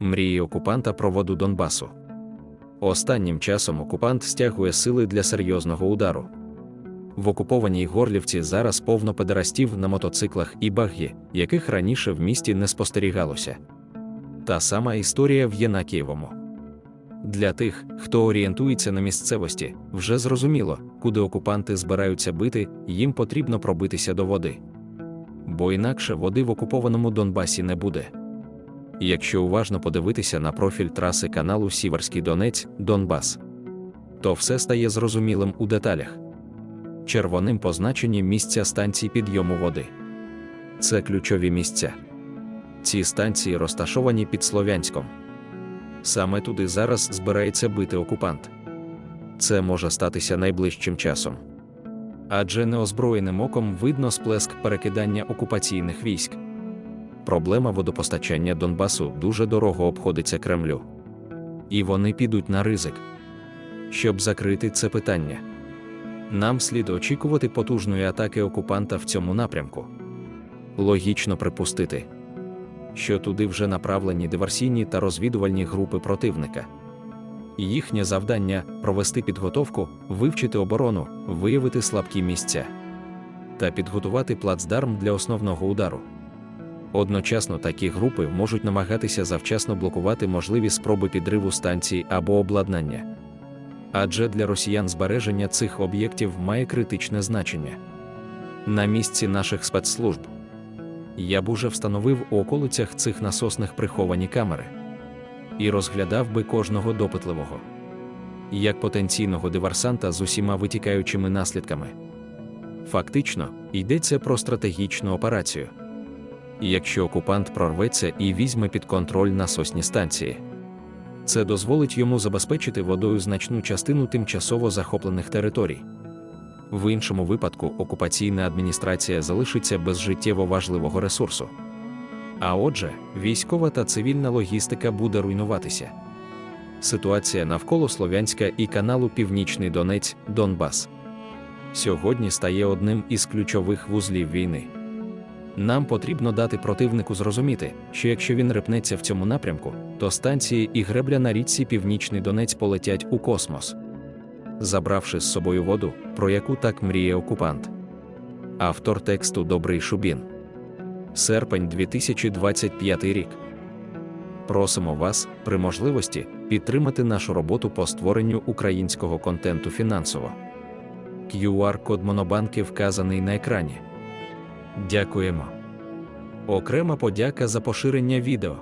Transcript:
Мрії окупанта про воду Донбасу. Останнім часом окупант стягує сили для серйозного удару. В окупованій Горлівці зараз повно педерастів на мотоциклах і баггі, яких раніше в місті не спостерігалося. Та сама історія в Єнакієвому. Для тих, хто орієнтується на місцевості, вже зрозуміло, куди окупанти збираються бити, їм потрібно пробитися до води. Бо інакше води в окупованому Донбасі не буде. Якщо уважно подивитися на профіль траси каналу Сіверський Донець Донбас, то все стає зрозумілим у деталях. Червоним позначені місця станцій підйому води. Це ключові місця. Ці станції розташовані під Слов'янськом. Саме туди зараз збирається бити окупант. Це може статися найближчим часом. Адже неозброєним оком видно сплеск перекидання окупаційних військ. Проблема водопостачання Донбасу дуже дорого обходиться Кремлю. І вони підуть на ризик. Щоб закрити це питання, нам слід очікувати потужної атаки окупанта в цьому напрямку. Логічно припустити, що туди вже направлені диверсійні та розвідувальні групи противника. Їхнє завдання провести підготовку, вивчити оборону, виявити слабкі місця та підготувати плацдарм для основного удару. Одночасно такі групи можуть намагатися завчасно блокувати можливі спроби підриву станцій або обладнання. Адже для росіян збереження цих об'єктів має критичне значення. На місці наших спецслужб я б уже встановив у околицях цих насосних приховані камери і розглядав би кожного допитливого як потенційного диверсанта з усіма витікаючими наслідками. Фактично, йдеться про стратегічну операцію. Якщо окупант прорветься і візьме під контроль насосні станції, це дозволить йому забезпечити водою значну частину тимчасово захоплених територій. В іншому випадку окупаційна адміністрація залишиться без життєво важливого ресурсу. А отже, військова та цивільна логістика буде руйнуватися. Ситуація навколо Слов'янська і каналу Північний Донець Донбас сьогодні стає одним із ключових вузлів війни. Нам потрібно дати противнику зрозуміти, що якщо він рипнеться в цьому напрямку, то станції і гребля на річці Північний Донець полетять у космос, забравши з собою воду, про яку так мріє окупант. Автор тексту Добрий Шубін. Серпень 2025 рік. Просимо вас, при можливості, підтримати нашу роботу по створенню українського контенту фінансово. QR-код Монобанки вказаний на екрані. Дякуємо. Окрема подяка за поширення відео.